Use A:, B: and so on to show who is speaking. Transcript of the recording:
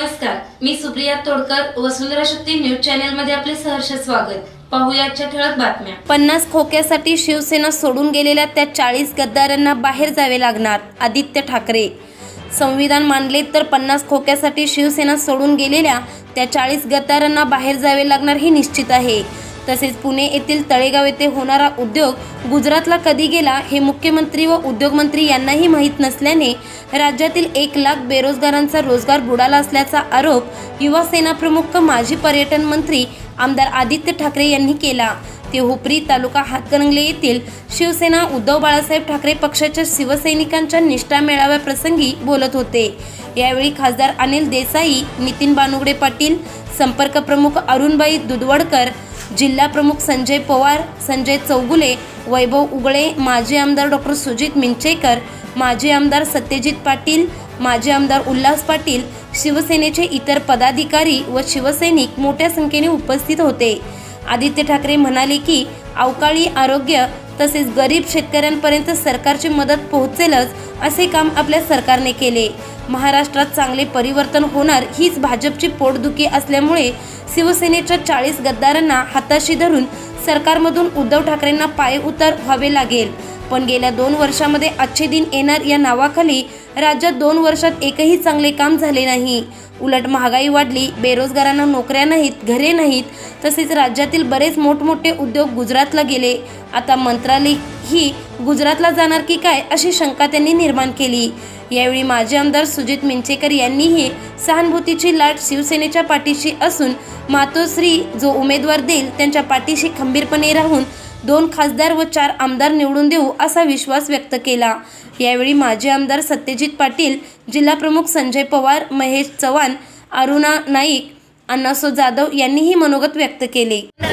A: नमस्कार मी Supriya Todkar Vasundhara Shakti news channel मध्ये आपले सहर्ष स्वागत. पाहूया ठळक बातम्या.
B: पन्नास खोक्यासाठी शिवसेना सोडून गेलेल्या त्या चाळीस गद्दारांना बाहेर जावे लागणार आदित्य ठाकरे. संविधान मानले तर पन्नास खोक्यासाठी शिवसेना सोडून गेलेल्या त्या चाळीस गद्दारांना बाहेर जावे लागणार हे निश्चित आहे. तसेच पुणे येथील तळेगाव येथे होणारा उद्योग गुजरातला कधी गेला हे मुख्यमंत्री व उद्योगमंत्री यांनाही माहीत नसल्याने राज्यातील एक लाख बेरोजगारांचा रोजगार बुडाला असल्याचा आरोप युवा सेना प्रमुख माजी पर्यटन मंत्री आमदार आदित्य ठाकरे यांनी केला. ते हुपरी तालुका हातकणंगले येथील शिवसेना उद्धव बाळासाहेब ठाकरे पक्षाच्या शिवसैनिकांच्या निष्ठा मेळाव्याप्रसंगी बोलत होते. यावेळी खासदार अनिल देसाई नितीन बानुगडे पाटील संपर्क प्रमुख अरुणबाई दुधवडकर जिल्हा प्रमुख संजय पवार संजय चौगुले वैभव उगळे माजी आमदार डॉक्टर सुजित मिंचेकर माजी आमदार सत्यजित पाटील माजी आमदार उल्हास पाटील शिवसेनेचे इतर पदाधिकारी व शिवसैनिक मोठ्या संख्येने उपस्थित होते. आदित्य ठाकरे म्हणाले की अवकाळी आरोग्य तसेच गरीब शेतकऱ्यांपर्यंत सरकारची मदत पोहोचेलच असे काम आपल्या सरकारने केले. महाराष्ट्रात चांगले परिवर्तन होणार हीच भाजपची पोटदुखी असल्यामुळे शिवसेनेच्या चाळीस गद्दारांना हाताशी धरून सरकारमधून उद्धव ठाकरेंना पाय उतार व्हावे लागेल. पण गेल्या दोन वर्षामध्ये अच्छे दिन येणार या नावाखाली राज्यात दोन वर्षात एकही चांगले काम झाले नाही. उलट महागाई वाढली बेरोजगारांना नोकऱ्या नाहीत घरे नाहीत तसेच राज्यातील बरेच मोठमोठे उद्योग गुजरातला गेले. आता मंत्रालय ही गुजरातला जाणार की काय अशी शंका त्यांनी निर्माण केली. यावेळी माजी आमदार सुजित मिंचेकर यांनीही सहानुभूतीची लाट शिवसेनेच्या पाठीशी असून मातोश्री जो उमेदवार देईल त्यांच्या पाठीशी खंबीरपणे राहून दोन खासदार व चार आमदार निवडून देऊ असा विश्वास व्यक्त केला. यावेळी माजी आमदार सत्यजित पाटील जिल्हाप्रमुख संजय पवार महेश चव्हाण अरुणा नाईक अण्णासो जाधव यांनीही मनोगत व्यक्त केले.